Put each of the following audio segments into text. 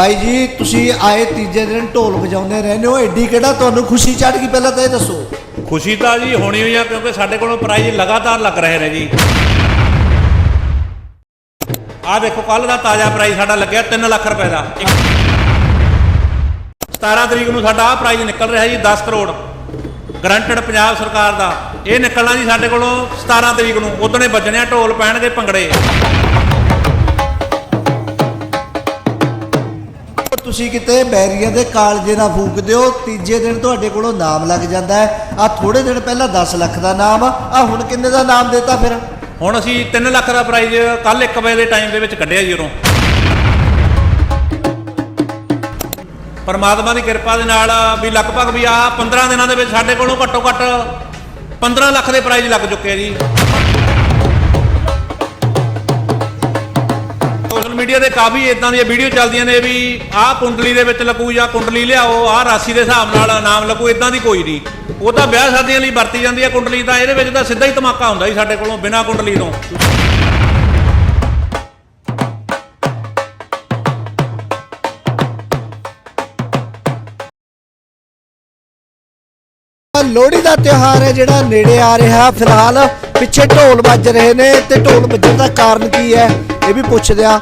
ਬਾਈ ਜੀ, ਤੁਸੀਂ ਆਏ ਤੀਜੇ ਦਿਨ ਢੋਲ ਵਜਾਉਂਦੇ ਰਹਿੰਦੇ ਹੋ। ਐਡੀ ਕਿਹੜਾ ਤੁਹਾਨੂੰ ਖੁਸ਼ੀ ਚੜ ਗਈ? ਪਹਿਲਾਂ ਤਾਂ ਇਹ ਦੱਸੋ। ਖੁਸ਼ੀ ਤਾਂ ਜੀ ਹੋਣੀ ਹੋਈ ਆ, ਕਿਉਂਕਿ ਸਾਡੇ ਕੋਲੋਂ ਪ੍ਰਾਈਜ਼ ਲਗਾਤਾਰ ਲੱਗ ਰਹੇ ਨੇ ਜੀ। ਆਹ ਦੇਖੋ ਕੱਲ ਦਾ ਤਾਜ਼ਾ ਪ੍ਰਾਈਜ਼ ਸਾਡਾ ਲੱਗਿਆ 3 ਲੱਖ ਰੁਪਏ ਦਾ। ਇੱਕ- 17 ਤਰੀਕ ਨੂੰ ਸਾਡਾ ਆਹ ਪ੍ਰਾਈਜ਼ ਨਿਕਲ ਰਿਹਾ ਜੀ 10 ਕਰੋੜ। ਗਰੰਟਡ ਪੰਜਾਬ ਸਰਕਾਰ ਦਾ। ਇਹ ਨਿਕਲਣਾ ਜੀ ਸਾਡੇ ਕੋਲੋਂ 17 ਤਰੀਕ ਨੂੰ। ਉਦਣੇ ਵੱਜਣੇ ਆ ਢੋਲ ਪੈਣਗੇ ਭੰਗੜੇ। ਤੁਸੀਂ ਕਿਤੇ ਬੈਰੀਆਂ ਦੇ ਕਾਲਜੇ ਨਾਲ ਫੂਕਦੇ ਹੋ ਤੀਜੇ ਦਿਨ ਤੁਹਾਡੇ ਕੋਲੋਂ ਨਾਮ ਲੱਗ ਜਾਂਦਾ ਹੈ। ਆ ਥੋੜੇ ਦਿਨ ਪਹਿਲਾਂ 10 ਲੱਖ ਦਾ ਨਾਮ ਆ ਹੁਣ ਕਿੰਨੇ ਦਾ ਨਾਮ ਦਿੱਤਾ ਫਿਰ? ਹੁਣ ਅਸੀਂ 3 ਲੱਖ ਦਾ ਪ੍ਰਾਈਜ਼ ਕੱਲ 1 ਵਜੇ ਦੇ ਟਾਈਮ ਦੇ ਵਿੱਚ ਕੱਢਿਆ ਜੀ ਉਰੋਂ। ਪਰਮਾਤਮਾ ਦੀ ਕਿਰਪਾ ਦੇ ਨਾਲ ਵੀ ਲਗਭਗ ਵੀ ਆ 15 ਦਿਨਾਂ ਦੇ ਵਿੱਚ ਸਾਡੇ ਕੋਲੋਂ ਘੱਟੋ ਘੱਟ 15 ਲੱਖ ਦੇ ਪ੍ਰਾਈਜ਼ ਲੱਗ ਚੁੱਕੇ ਆ ਜੀ। ਮੀਡੀਆ ਤੇ ਕਾਫੀ ਇਦਾਂ ਦੀਆਂ ਵੀਡੀਓ ਚੱਲਦੀਆਂ ਨੇ ਵੀ ਆਹ ਕੁੰਡਲੀ ਦੇ ਵਿੱਚ ਲੱਗੂ ਜਾਂ ਕੁੰਡਲੀ ਲਿਆਓ, ਆਹ ਰਾਸ਼ੀ ਦੇ ਹਿਸਾਬ ਨਾਲ ਨਾਮ ਲੱਗੂ ਇਦਾਂ ਦੀ ਕੋਈ ਨਹੀਂ। ਉਹ ਤਾਂ ਵਿਆਹ ਸ਼ਾਦੀਆਂ ਲਈ ਵਰਤੀ ਜਾਂਦੀ ਹੈ ਕੁੰਡਲੀ, ਤਾਂ ਇਹਦੇ ਵਿੱਚ ਤਾਂ ਸਿੱਧਾ ਹੀ ਧਮਾਕਾ ਹੁੰਦਾ ਜੀ ਸਾਡੇ ਕੋਲੋਂ, ਬਿਨਾਂ ਕੁੰਡਲੀ ਤੋਂ। ਲੋਹੜੀ ਦਾ ਤਿਉਹਾਰ ਹੈ ਜਿਹੜਾ ਨੇੜੇ ਆ ਰਿਹਾ। ਫਿਲਹਾਲ ਪਿੱਛੇ ਢੋਲ ਵੱਜ ਰਹੇ ਨੇ ਤੇ ਢੋਲ ਵੱਜਣ ਦਾ ਕਾਰਨ ਕੀ ਹੈ, ਇਹ ਵੀ ਪੁੱਛਦੇ ਆ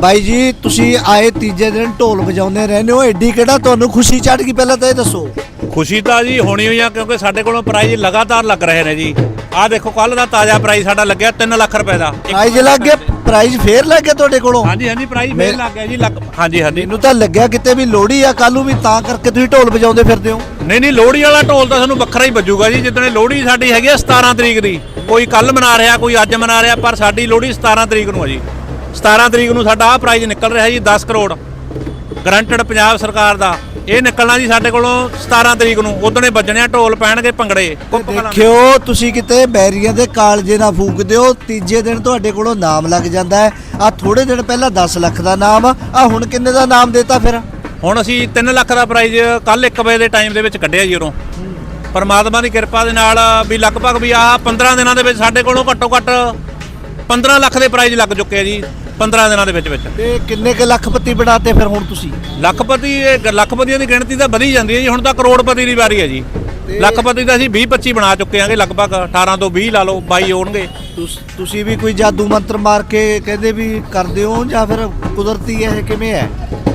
ਬਾਈ ਜੀ ਤੁਸੀਂ ਆਏ ਤੀਜੇ ਦਿਨ ਢੋਲ ਵਜਾਉਂਦੇ ਰਹਿੰਦੇ ਹੋ ਐਡੀ ਕਿਹੜਾ ਤੁਹਾਨੂੰ ਖੁਸ਼ੀ ਚੜ ਗਈ? ਪਹਿਲਾਂ ਤਾਂ ਇਹ ਦੱਸੋ। ਖੁਸ਼ੀ ਤਾਂ ਜੀ ਹੋਣੀ ਹੋਈ ਆ ਕਿਉਂਕਿ ਸਾਡੇ ਕੋਲੋਂ ਪ੍ਰਾਈਜ਼ ਲਗਾਤਾਰ ਲੱਗ ਰਹੇ ਨੇ ਜੀ। ਆਹ ਦੇਖੋ ਕੱਲ ਦਾ ਤਾਜ਼ਾ ਪ੍ਰਾਈਜ਼ ਸਾਡਾ ਲੱਗਿਆ 3 ਲੱਖ ਰੁਪਏ ਦਾ। ਪ੍ਰਾਈਜ਼ ਲੱਗ ਗਿਆ? ਪ੍ਰਾਈਜ਼ ਫੇਰ ਲੱਗ ਗਿਆ ਤੁਹਾਡੇ ਕੋਲੋਂ? ਹਾਂਜੀ ਹਾਂਜੀ ਪ੍ਰਾਈਜ਼ ਫੇਰ ਲੱਗ ਗਿਆ ਜੀ ਲੱਗ ਹਾਂਜੀ ਹਾਂਜੀ। ਮੈਨੂੰ ਤਾਂ ਲੱਗਿਆ ਕਿਤੇ ਵੀ ਲੋਹੜੀ ਆ ਕੱਲ ਵੀ ਤਾਂ ਕਰਕੇ ਤੁਸੀਂ ਢੋਲ ਵਜਾਉਂਦੇ ਫਿਰਦੇ ਹੋ। ਨਹੀਂ ਨਹੀਂ ਲੋਹੜੀ ਵਾਲਾ ਢੋਲ ਤਾਂ ਸਾਨੂੰ ਵੱਖਰਾ ਹੀ ਵੱਜੂਗਾ ਜੀ। ਜਿੱਦਣੇ ਲੋਹੜੀ ਸਾਡੀ ਹੈਗੀ ਆ 17 ਤਰੀਕ ਦੀ ਕੋਈ ਕੱਲ ਮਨਾ ਰਿਹਾ ਕੋਈ ਅੱਜ ਮਨਾ ਰਿਹਾ ਪਰ ਸਾਡੀ ਲੋਹੜੀ 17 ਤਰੀਕ ਨੂੰ ਆ ਜੀ। 17 ਤਰੀਕ ਨੂੰ ਸਾਡਾ ਆਹ ਪ੍ਰਾਈਜ਼ ਨਿਕਲ ਰਿਹਾ ਜੀ 10 ਕਰੋੜ। ਗਰੰਟਡ ਪੰਜਾਬ ਸਰਕਾਰ ਦਾ। ਇਹ ਨਿਕਲਣਾ ਜੀ ਸਾਡੇ ਕੋਲੋਂ 17 ਤਰੀਕ ਨੂੰ। ਉਦਣੇ ਵੱਜਣੇ ਆ ਢੋਲ ਪੈਣਗੇ ਭੰਗੜੇ। ਦੇਖਿਓ ਤੁਸੀਂ ਕਿਤੇ ਬੈਰੀਆਂ ਦੇ ਕਾਲਜੇ ਨਾਲ ਫੂਕਦੇ ਹੋ ਤੀਜੇ ਦਿਨ ਤੁਹਾਡੇ ਕੋਲੋਂ ਨਾਮ ਲੱਗ ਜਾਂਦਾ ਹੈ। ਆ ਥੋੜੇ ਦਿਨ ਪਹਿਲਾਂ 10 ਲੱਖ ਦਾ ਨਾਮ ਆ। ਹੁਣ ਕਿੰਨੇ ਦਾ ਨਾਮ ਦੇਤਾ ਫਿਰ? ਹੁਣ ਅਸੀਂ 3 ਲੱਖ ਦਾ ਪ੍ਰਾਈਜ਼ ਕੱਲ 1 ਵਜੇ ਦੇ ਟਾਈਮ ਦੇ ਵਿੱਚ ਕੱਢਿਆ ਜੀ ਉਰੋਂ ਪਰਮਾਤਮਾ ਦੀ ਕਿਰਪਾ ਦੇ ਨਾਲ ਵੀ ਲਗਭਗ ਵੀ ਆਹ 15 ਦਿਨਾਂ ਦੇ ਵਿੱਚ ਸਾਡੇ ਕੋਲੋਂ ਘੱਟੋ ਘੱਟ 15 ਲੱਖ ਦੇ ਪ੍ਰਾਈਜ਼ ਲੱਗ ਚੁੱਕੇ ਆ ਜੀ। 15 ਦਿਨਾਂ ਦੇ ਵਿੱਚ ਵਿੱਚ। ਤੇ ਕਿੰਨੇ ਕੁ ਲੱਖਪਤੀ ਬਣਾਤੇ ਫਿਰ ਹੁਣ ਤੁਸੀਂ? ਲੱਖਪਤੀ ਇਹ ਲੱਖਪਤੀਆਂ ਦੀ ਗਿਣਤੀ ਤਾਂ ਵਧੀ ਜਾਂਦੀ ਹੈ ਜੀ ਹੁਣ ਤਾਂ ਕਰੋੜਪਤੀ ਦੀ ਵਾਰੀ ਹੈ ਜੀ। ਲੱਖਪਤੀ ਤਾਂ ਅਸੀਂ 20 25 ਬਣਾ ਚੁੱਕੇ ਆਂਗੇ ਲਗਭਗ 18 ਤੋਂ 20 ਲਾ ਲਓ 22 ਹੋਣਗੇ। ਤੁਸ- ਤੁਸੀਂ ਵੀ ਕੋਈ ਜਾਦੂ ਮੰਤਰ ਮਾਰ ਕੇ ਕਹਿੰਦੇ ਵੀ ਕਰਦੇ ਹੋ ਜਾਂ ਫਿਰ ਕੁਦਰਤੀ ਹੈ ਇਹ ਕਿਵੇਂ ਹੈ?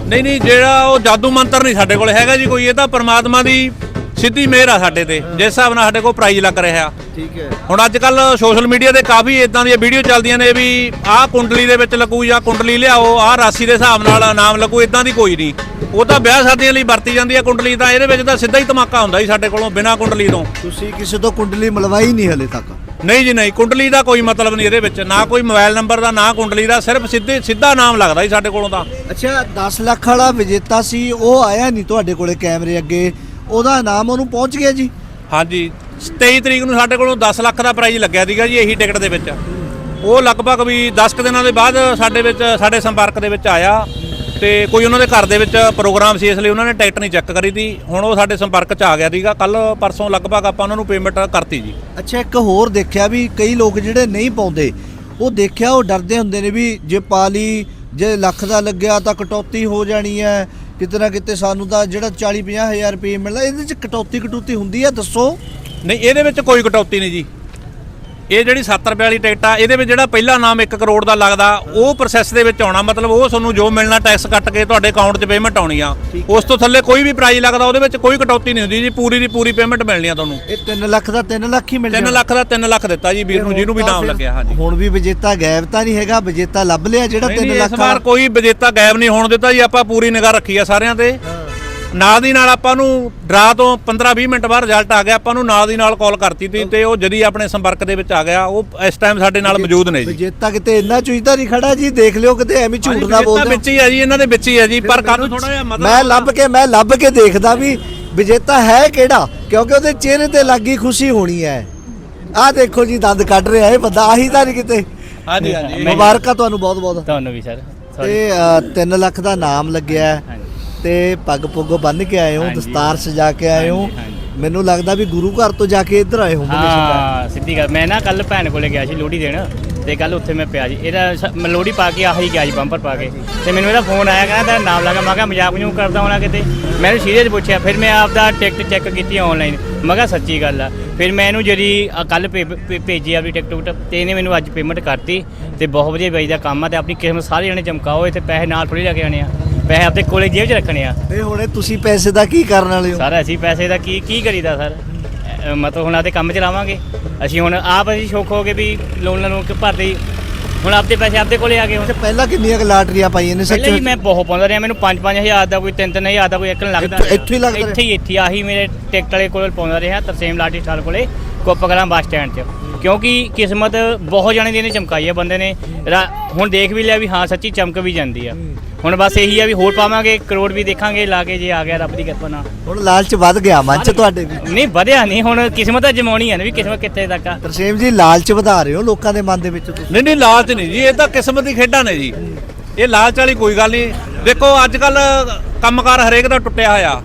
ਨਹੀਂ ਨਹੀਂ ਜਿਹੜਾ ਉਹ ਜਾਦੂ ਮੰਤਰ ਨਹੀਂ ਸਾਡੇ ਕੋਲ ਹੈਗਾ ਜੀ ਕੋਈ ਇਹ ਤਾਂ ਪਰਮਾਤਮਾ ਦੀ ਸਿੱਧੀ ਮਿਹਰ ਆ ਸਾਡੇ ਤੇ। ਜਿਸ ਹਿਸਾਬ ਨਾਲ ਸਾਡੇ ਕੋਲ ਪ੍ਰਾਈਜ਼ ਲੱਗ ਰਿਹਾ। ਠੀਕ ਹੈ। ਹੁਣ ਅੱਜ ਕੱਲ ਸੋਸ਼ਲ ਮੀਡੀਆ ਤੇ ਕਾਫੀ ਇਦਾਂ ਦੀਆਂ ਵੀਡੀਓ ਚੱਲਦੀਆਂ ਨੇ ਵੀ ਆਹ ਕੁੰਡਲੀ ਦੇ ਵਿੱਚ ਲੱਗੂ ਜਾਂ ਕੁੰਡਲੀ ਲਿਆਓ ਆਹ ਰਾਸ਼ੀ ਦੇ ਹਿਸਾਬ ਨਾਲ ਨਾਮ ਲੱਗੂ ਇਦਾਂ ਦੀ ਕੋਈ ਨਹੀਂ। ਉਹ ਤਾਂ ਵਿਆਹ ਸ਼ਾਦੀਆਂ ਲਈ ਵਰਤੀ ਜਾਂਦੀ ਹੈ ਕੁੰਡਲੀ ਤਾਂ ਇਹਦੇ ਵਿੱਚ ਤਾਂ ਸਿੱਧਾ ਹੀ ਧਮਾਕਾ ਹੁੰਦਾ ਜੀ ਸਾਡੇ ਕੋਲੋਂ ਬਿਨਾਂ ਕੁੰਡਲੀ ਤੋਂ। ਤੁਸੀਂ ਕਿਸੇ ਤੋਂ ਕੁੰਡਲੀ ਮਲਵਾਈ ਨਹੀਂ ਹਲੇ ਤੱਕ। ਨਹੀਂ ਜੀ ਨਹੀਂ। ਕੁੰਡਲੀ ਦਾ ਕੋਈ ਮਤਲਬ ਨਹੀਂ ਇਹਦੇ ਵਿੱਚ। ਨਾ ਕੋਈ ਮੋਬਾਈਲ ਨੰਬਰ ਦਾ ਨਾ ਕੁੰਡਲੀ ਦਾ ਸਿਰਫ ਸਿੱਧੇ ਸਿੱਧਾ ਨਾਮ ਲੱਗਦਾ ਜੀ ਸਾਡੇ ਕੋਲੋਂ ਤਾਂ। ਅੱਛਾ 10 ਲੱਖ ਵਾਲਾ ਵਿਜੇਤਾ ਸੀ ਉਹ ਆਇਆ ਨਹੀਂ ਤੁਹਾਡੇ ਕੋਲੇ ਕੈਮਰੇ ਅੱਗੇ। ਉਹਦਾ ਨਾਮ ਉਹਨੂੰ ਪਹੁੰਚ ਗਿਆ ਜੀ। ਹਾਂਜੀ। 23 ਤਰੀਕ ਨੂੰ ਸਾਡੇ ਕੋਲੋਂ 10 ਲੱਖ ਦਾ ਪ੍ਰਾਈਜ਼ ਲੱਗਿਆ ਸੀਗਾ ਜੀ ਇਹੀ ਟਿਕਟ ਦੇ ਵਿੱਚ। ਉਹ ਲਗਭਗ ਵੀ 10 ਕੁ ਦਿਨਾਂ ਦੇ ਬਾਅਦ ਸਾਡੇ ਵਿੱਚ ਸਾਡੇ ਸੰਪਰਕ ਦੇ ਵਿੱਚ ਆਇਆ ਤੇ ਕੋਈ ਉਹਨਾਂ ਦੇ ਘਰ ਦੇ ਵਿੱਚ ਪ੍ਰੋਗਰਾਮ ਸੀ ਇਸ ਲਈ ਉਹਨਾਂ ਨੇ ਟਿਕਟ ਨਹੀਂ ਚੈੱਕ ਕਰੀ ਤੀ ਹੁਣ ਉਹ ਸਾਡੇ ਸੰਪਰਕ 'ਚ ਆ ਗਿਆ ਸੀਗਾ। ਕੱਲ ਪਰਸੋਂ ਲਗਭਗ ਆਪਾਂ ਉਹਨਾਂ ਨੂੰ ਪੇਮੈਂਟ ਕਰਤੀ ਜੀ। ਅੱਛਾ ਇੱਕ ਹੋਰ ਦੇਖਿਆ ਵੀ ਕਈ ਲੋਕ ਜਿਹੜੇ ਨਹੀਂ ਪਾਉਂਦੇ ਉਹ ਦੇਖਿਆ ਉਹ ਡਰਦੇ ਹੁੰਦੇ ਨੇ ਵੀ ਜੇ ਪਾ ਲਈ ਜੇ ਲੱਖ ਦਾ ਲੱਗਿਆ ਤਾਂ ਕਟੌਤੀ ਹੋ ਜਾਣੀ ਹੈ। ਕਿਤੇ ਨਾ ਕਿਤੇ ਸਾਨੂੰ ਤਾਂ ਜਿਹੜਾ 40 50 ਹਜ਼ਾਰ ਰੁਪਏ ਮਿਲਦਾ, ਇਹਦੇ ਚ ਕਟੌਤੀ ਕਟੌਤੀ ਹੁੰਦੀ ਹੈ ਦੱਸੋ? ਨਹੀਂ, ਇਹਦੇ ਵਿੱਚ ਕੋਈ ਕਟੌਤੀ ਨਹੀਂ ਜੀ। ਇਹ ਜਿਹੜੀ 7 ਰੁਪਏ ਵਾਲੀ ਟਿਕਟ ਆ ਇਹਦੇ ਵਿੱਚ ਜਿਹੜਾ ਪਹਿਲਾ ਨਾਮ 1 ਕਰੋੜ ਦਾ ਲੱਗਦਾ ਉਹ ਪ੍ਰੋਸੈਸ ਦੇ ਵਿੱਚ ਆਉਣਾ ਮਤਲਬ ਉਹ ਤੁਹਾਨੂੰ ਜੋ ਮਿਲਣਾ ਟੈਕਸ ਕੱਟ ਕੇ ਤੁਹਾਡੇ ਅਕਾਊਂਟ 'ਚ ਪੇਮੈਂਟ ਆਉਣੀ ਆ। ਉਸ ਤੋਂ ਥੱਲੇ ਕੋਈ ਵੀ ਪ੍ਰਾਈਜ਼ ਲੱਗਦਾ ਉਹਦੇ ਵਿੱਚ ਕੋਈ ਕਟੌਤੀ ਨਹੀਂ ਹੁੰਦੀ ਜੀ ਪੂਰੀ ਦੀ ਪੂਰੀ ਪੇਮੈਂਟ ਮਿਲਣੀ ਆ ਤੁਹਾਨੂੰ। ਇਹ 3 ਲੱਖ ਦਾ 3 ਲੱਖ ਹੀ ਮਿਲ 3 ਲੱਖ ਦਾ 3 ਲੱਖ ਦਿੱਤਾ ਜੀ ਵੀਰ ਨੂੰ ਜਿਹਨੂੰ ਵੀ ਨਾਮ ਲੱਗਿਆ ਹਾਂਜੀ। ਹੁਣ ਵੀ ਵਿਜੇਤਾ ਗਾਇਬ ਤਾਂ ਨਹੀਂ ਹੈਗਾ ਵਿਜੇਤਾ ਲੱਭ ਲਿਆ ਜਿਹੜਾ ਨਹੀਂ 3 ਨਹੀਂ, ਲੱਖ ਇਸ ਵਾਰ ਕੋਈ ਵਿਜੇਤਾ ਗਾਇਬ ਨਹੀਂ ਹੋਣ ਦਿੱਤਾ ਜੀ ਆਪਾਂ ਪੂਰੀ ਨਿਗਾਹ ਰੱਖੀ ਆ ਸਾਰਿਆਂ ਤੇ। ਨਾਲ ਦੀ ਨਾਲ ਆਪਾਂ ਨੂੰ ਡਰਾ ਤੋਂ 15-20 ਮਿੰਟ ਬਾਅਦ ਰਿਜ਼ਲਟ ਆ ਗਿਆ ਆਪਾਂ ਨੂੰ ਨਾਲ ਦੀ ਨਾਲ ਕਾਲ ਕਰਤੀ ਤੀ ਤੇ ਉਹ ਜਦੀ ਆਪਣੇ ਸੰਪਰਕ ਦੇ ਵਿੱਚ ਆ ਗਿਆ ਉਹ ਇਸ ਟਾਈਮ ਸਾਡੇ ਨਾਲ ਮੌਜੂਦ ਨੇ ਜੀ। ਵਿਜੇਤਾ ਕਿਤੇ ਇੰਨਾ ਚੁਈਤਾ ਨਹੀਂ ਖੜਾ ਜੀ ਦੇਖ ਲਿਓ ਕਿਤੇ ਐਵੇਂ ਝੂਠ ਨਾ ਬੋਲਦੇ। ਵਿੱਚ ਹੀ ਆ ਜੀ ਇਹਨਾਂ ਦੇ ਵਿੱਚ ਹੀ ਆ ਜੀ ਪਰ ਕੱਲ ਥੋੜਾ ਜਿਹਾ ਮਤਲਬ ਮੈਂ ਲੱਭ ਕੇ ਮੈਂ ਲੱਭ ਕੇ ਦੇਖਦਾ ਵੀ ਵਿਜੇਤਾ ਹੈ ਕਿਹੜਾ? ਕਿਉਂਕਿ ਉਹਦੇ ਚਿਹਰੇ ਤੇ ਲੱਗੀ ਖੁਸ਼ੀ ਹੋਣੀ ਹੈ। ਆਹ ਦੇਖੋ ਜੀ ਦੰਦ ਕੱਢ ਰਿਹਾ ਇਹ ਬੰਦਾ ਆਹੀ ਤਾਂ ਨਹੀਂ ਕਿਤੇ। ਹਾਂਜੀ ਹਾਂਜੀ। ਮੁਬਾਰਕਾਂ ਤੁਹਾਨੂੰ ਬਹੁਤ ਬਹੁਤ ਤੁਹਾਨੂੰ ਵੀ ਸਰ। ਤੇ 3 ਲੱਖ ਦਾ ਨਾਮ ਲੱਗਿਆ। ਹੈ ਤੇ ਪੱਗ ਪੁੱਗ ਬੰਨ ਕੇ ਆਏ ਹੋ ਹਾਂਜੀ। ਦਸਤਾਰ ਸਜਾ ਕੇ ਆਏ ਹੋ। ਹਾਂਜੀ, ਹਾਂਜੀ। ਮੈਨੂੰ ਲੱਗਦਾ ਵੀ ਗੁਰੂ ਘਰ ਤੋਂ ਜਾ ਕੇ ਇੱਧਰ ਆਏ ਸਰਦਾਰ। ਹਾਂ ਸਿੱਧੀ ਗੱਲ। ਮੈਂ ਨਾ ਕੱਲ ਭੈਣ ਕੋਲੇ ਗਿਆ ਸੀ ਲੋਹੜੀ ਦੇਣ ਤੇ ਕੱਲ ਉੱਥੇ ਮੈਂ ਪਿਆ ਜੀ। ਇਹਦਾ ਸ- ਮੈਂ ਲੋੜੀ ਪਾ ਕੇ ਆਹੀ ਗਿਆ ਜੀ ਬੰਪਰ ਪਾ ਕੇ। ਤੇ ਮੈਨੂੰ ਇਹਦਾ ਫੋਨ ਆਇਆ ਕਹਿੰਦਾ ਤੇਰਾ ਨਾਮ ਲੱਗਾ ਮੈਂ ਕਿਹਾ ਮਜ਼ਾਕ ਨੂੰ ਕਰਦਾ ਹੋਣਾ ਕਿਤੇ? ਮੈਨੂੰ ਸੀਰੀਅਸ ਪੁੱਛਿਆ। ਫਿਰ ਮੈਂ ਆਪਦਾ ਟਿਕਟ ਚੈੱਕ ਕੀਤੀ ਆਨਲਾਈਨ ਮੈਂ ਕਿਹਾ ਸੱਚੀ ਗੱਲ ਆ। ਫਿਰ ਮੈਂ ਇਹਨੂੰ ਜਿਹੜੀ ਕੱਲ ਭੇਜੀ ਆਪਣੀ ਟਿਕਟ ਟੁਕਟ ਤੇ ਇਹਨੇ ਮੈਨੂੰ ਅੱਜ ਪੇਮੈਂਟ ਕਰਤੀ। ਤੇ ਬਹੁਤ ਵਧੀਆ ਬਾਈ ਦਾ ਕੰਮ ਆ ਤੇ ਆਪਣੀ ਕਿਸਮਤ ਸਾਰੇ ਜਣੇ ਚਮਕਾਓ ਇੱਥੇ ਪੈਸੇ ਨਾਲ ਥੋੜੀ ਲੈ ਕੇ ਆਣੇ ਆ। ਪੈਸੇ ਆਪਣੇ ਕੋਲੇ ਜੇਬ 'ਚ ਰੱਖਣੇ ਆ ਤੇ ਹੁਣੇ ਤੁਸੀਂ ਪੈਸੇ ਦਾ ਕੀ ਕਰਨ ਵਾਲੇ ਹੋ ਸਰ ਅਸੀਂ ਪੈਸੇ ਦਾ ਕੀ ਕੀ ਕਰੀਦਾ ਸਰ ਅ, ਮਤਲਬ ਹੁਣ ਆਤੇ ਕੰਮ ਚਲਾਵਾਂਗੇ ਅਸੀਂ ਹੁਣ ਆਪ ਅਸੀਂ ਸ਼ੌਕ ਹੋ ਗਏ ਵੀ ਲੋਨ ਲੋਨ ਕਿ ਭਰਦੇ। ਹੁਣ ਆਪਦੇ ਪੈਸੇ ਆਪਦੇ ਕੋਲੇ ਆ ਗਏ ਹੁਣ ਪਹਿਲਾਂ ਕਿੰਨੀਆਂ ਕੁ ਲਾਟਰੀਆਂ ਪਾਈਆਂ ਨੇ ਪਹਿਲਾਂ ਸੱਚ ਹੀ ਮੈਂ ਬਹੁਤ ਪਾਉਂਦਾ ਰਿਹਾ ਮੈਨੂੰ 5-5000 ਦਾ ਕੋਈ 3-3000 ਦਾ ਕੋਈ ਇੱਕ ਲੱਗਦਾ ਇੱਥੋਂ- ਰਿਹਾ। ਇੱਥੋਂ ਹੀ ਲੱਗਦਾ ਰਿਹਾ? ਇੱਥੇ ਹੀ ਇੱਥੇ ਹੀ, ਆਹੀ ਮੇਰੇ ਟਿਕਟ ਵਾਲੇ ਕੋਲ ਪਾਉਂਦਾ ਰਿਹਾ ਤਰਸੇਮ ਲਾਟੀ ਸਟਾਲ ਕੋਲੇ ਕੋਪਕਲਾਂ ਬੱਸ ਸਟੈਂਡ 'ਚ ਕਿਉਂਕਿ ਕਿਸਮਤ ਬਹੁਤ ਜਾਣੇ ਦੀ ਨੇ ਚਮਕਾਈ ਹੈ ਬੰਦੇ ਨੇ। ਰਾ- ਹੁਣ ਦੇਖ ਵੀ ਲਿਆ ਵੀ ਹਾਂ ਸੱਚੀ ਚਮਕ ਵੀ ਜਾਂਦੀ ਆ। ਹੁਣ ਬਸ ਇਹੀ ਆ ਵੀ ਹੋਰ ਪਾਵਾਂਗੇ ਕਰੋੜ ਵੀ ਦੇਖਾਂਗੇ ਲਾ ਕੇ ਜੇ ਆ ਗਿਆ ਰੱਬ ਦੀ ਕਿਰਪਾ ਨਾਲ। ਹੁਣ ਲਾਲਚ ਵੱਧ ਗਿਆ ਮਨ ਚ ਤੁਹਾਡੇ ਵੀ। ਨਹੀਂ ਵਧਿਆ ਨਹੀਂ ਹੁਣ ਕਿਸਮਤ ਜਮਾਉਣੀ ਹੈ ਨਾ ਵੀ ਕਿਸਮਤ ਕਿੱਥੇ ਤੱਕ ਆ। ਤਰਸੇਮ ਜੀ ਲਾਲਚ ਵਧਾ ਰਹੇ ਹੋ ਲੋਕਾਂ ਦੇ ਮਨ ਦੇ ਵਿੱਚ ਤੁਸੀਂ? ਨਹੀਂ ਨਹੀਂ ਲਾਲਚ ਨਹੀਂ ਜੀ ਇਹ ਤਾਂ ਕਿਸਮਤ ਦੀ ਖੇਡਾਂ ਨੇ ਜੀ। ਇਹ ਲਾਲਚ ਵਾਲੀ ਕੋਈ ਗੱਲ ਨਹੀਂ। ਦੇਖੋ ਅੱਜ ਕੱਲ ਕੰਮਕਾਰ ਹਰੇਕ ਦਾ ਟੁੱਟਿਆ ਹੋਇਆ।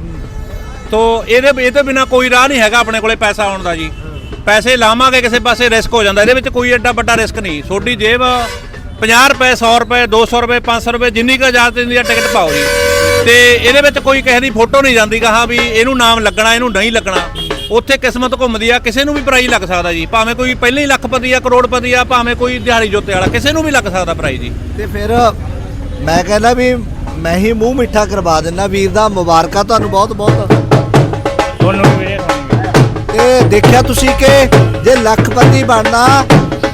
ਤੋ ਇਹਦੇ ਇਹ ਤੋਂ ਬਿਨਾ ਕੋਈ ਰਾਹ ਨਹੀਂ ਹੈਗਾ ਆਪਣੇ ਕੋਲੇ ਪੈਸਾ ਆਉਣ ਦਾ ਜੀ। ਪੈਸੇ ਲਾਵਾਂਗੇ ਕਿਸੇ ਪਾਸੇ ਰਿਸਕ ਹੋ ਜਾਂਦਾ। ਇਹਦੇ ਵਿੱਚ ਕੋਈ ਐਡਾ ਵੱਡਾ ਰਿਸਕ ਨਹੀਂ। ਤੁਹਾਡੀ ਜੇਬ 50 ਰੁਪਏ 100 ਰੁਪਏ 200 ਰੁਪਏ 500 ਰੁਪਏ, ਜਿੰਨੀ ਕੁ ਇਜਾਜ਼ਤ ਦਿੰਦੀ ਆ ਟਿਕਟ ਪਾਓ ਜੀ। ਤੇ ਇਹਦੇ ਵਿੱਚ ਕੋਈ ਕਿਸੇ ਦੀ ਫੋਟੋ ਨਹੀਂ ਜਾਂਦੀ ਕਹਾ ਵੀ ਇਹਨੂੰ ਨਾਮ ਲੱਗਣਾ, ਇਹਨੂੰ ਨਹੀਂ ਲੱਗਣਾ। ਉੱਥੇ ਕਿਸਮਤ ਘੁੰਮਦੀ ਆ, ਕਿਸੇ ਨੂੰ ਵੀ ਪ੍ਰਾਈਜ਼ ਲੱਗ ਸਕਦਾ ਜੀ। ਭਾਵੇਂ ਕੋਈ ਪਹਿਲਾਂ ਹੀ ਲੱਖਪਤੀ ਆ, ਕਰੋੜਪਤੀ ਆ, ਭਾਵੇਂ ਕੋਈ ਦਿਹਾੜੀ ਜੋਤੇ ਵਾਲਾ, ਕਿਸੇ ਨੂੰ ਵੀ ਲੱਗ ਸਕਦਾ ਪ੍ਰਾਈਜ਼ ਜੀ। ਤੇ ਫਿਰ ਮੈਂ ਕਹਿੰਦਾ ਵੀ ਮੈਂ ਹੀ ਮੂੰਹ ਮਿੱਠਾ ਕਰਵਾ ਦਿੰਦਾ। ਵੀਰ ਦਾ ਮੁਬਾਰਕਾਂ ਤੁਹਾਨੂੰ ਬਹੁਤ ਬਹੁਤ ਦੇਖਿਆ ਤੁਸੀਂ ਕਿ ਜੇ ਲੱਖਪਤੀ ਬਣਨਾ,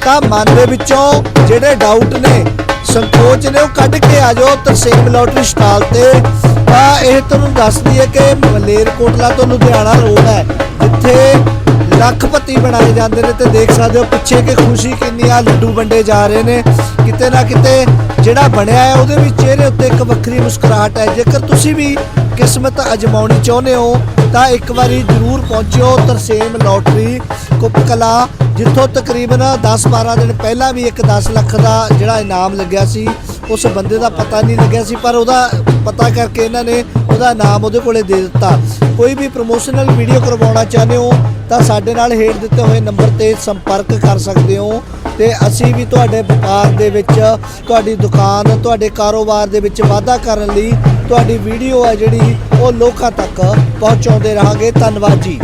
ਤਾਂ ਮਨ ਦੇ ਵਿੱਚੋਂ ਜਿਹੜੇ ਡਾਊਟ ਨੇ, ਸੰਕੋਚ ਨੇ, ਉਹ ਕੱਢ ਕੇ ਆ ਜਾਓ ਤਰਸੇਮ ਲੋਟਰੀ ਸਟਾਲ ਤੇ। ਤਾਂ ਇਹ ਤੁਹਾਨੂੰ ਦੱਸਦੀ ਹੈ ਕਿ ਮਲੇਰਕੋਟਲਾ ਤੋਂ ਲੁਧਿਆਣਾ ਰੋਡ ਹੈ, ਜਿੱਥੇ ਲੱਖਪਤੀ ਬਣਾਏ ਜਾਂਦੇ ਨੇ ਤੇ ਦੇਖ ਸਕਦੇ ਹੋ ਪਿੱਛੇ ਕਿ ਖੁਸ਼ੀ ਕਿੰਨੀ ਆ ਲੱਡੂ ਵੰਡੇ ਜਾ ਰਹੇ ਨੇ। ਕਿਤੇ ਨਾ ਕਿਤੇ ਜਿਹੜਾ ਬਣਿਆ ਹੈ, ਉਹਦੇ ਵੀ ਚਿਹਰੇ ਉੱਤੇ ਇੱਕ ਵੱਖਰੀ ਮੁਸਕਰਾਹਟ ਹੈ। ਜੇਕਰ ਤੁਸੀਂ ਵੀ ਕਿਸਮਤ ਅਜਮਾਉਣੀ ਚਾਹੁੰਦੇ ਹੋ ਤਾਂ ਇੱਕ ਵਾਰੀ ਜ਼ਰੂਰ ਪਹੁੰਚਿਓ ਤਰਸੇਮ ਲੋਟਰੀ ਕੁੱਪਕਲਾ, ਜਿੱਥੋਂ ਤਕਰੀਬਨ 10-12 ਦਿਨ ਪਹਿਲਾਂ ਵੀ ਇੱਕ 10 ਲੱਖ ਦਾ ਜਿਹੜਾ ਇਨਾਮ ਲੱਗਿਆ ਸੀ, ਉਸ ਬੰਦੇ ਦਾ ਪਤਾ ਨਹੀਂ ਲੱਗਿਆ ਸੀ, ਪਰ ਉਹਦਾ ਪਤਾ ਕਰਕੇ ਇਹਨਾਂ ਨੇ ਉਹਦਾ ਨਾਮ ਉਹਦੇ ਕੋਲੇ ਦੇ ਦਿੱਤਾ। ਕੋਈ ਵੀ ਪ੍ਰੋਮੋਸ਼ਨਲ ਵੀਡੀਓ ਕਰਵਾਉਣਾ ਚਾਹੁੰਦੇ ਹੋ, ਤਾਂ ਸਾਡੇ ਨਾਲ ਹੇਠ ਦਿੱਤੇ ਹੋਏ ਨੰਬਰ ਤੇ ਸੰਪਰਕ ਕਰ ਸਕਦੇ ਹੋ ਤੇ ਅਸੀਂ ਵੀ ਤੁਹਾਡੇ ਵਪਾਰ ਦੇ ਵਿੱਚ, ਤੁਹਾਡੀ ਦੁਕਾਨ, ਤੁਹਾਡੇ ਕਾਰੋਬਾਰ ਦੇ ਵਿੱਚ ਵਾਧਾ ਕਰਨ ਲਈ ਤੁਹਾਡੀ ਵੀਡੀਓ ਹੈ ਜਿਹੜੀ ਉਹ ਲੋਕਾਂ ਤੱਕ ਪਹੁੰਚਾਉਂਦੇ ਰਹਾਂਗੇ। ਧੰਨਵਾਦ ਜੀ।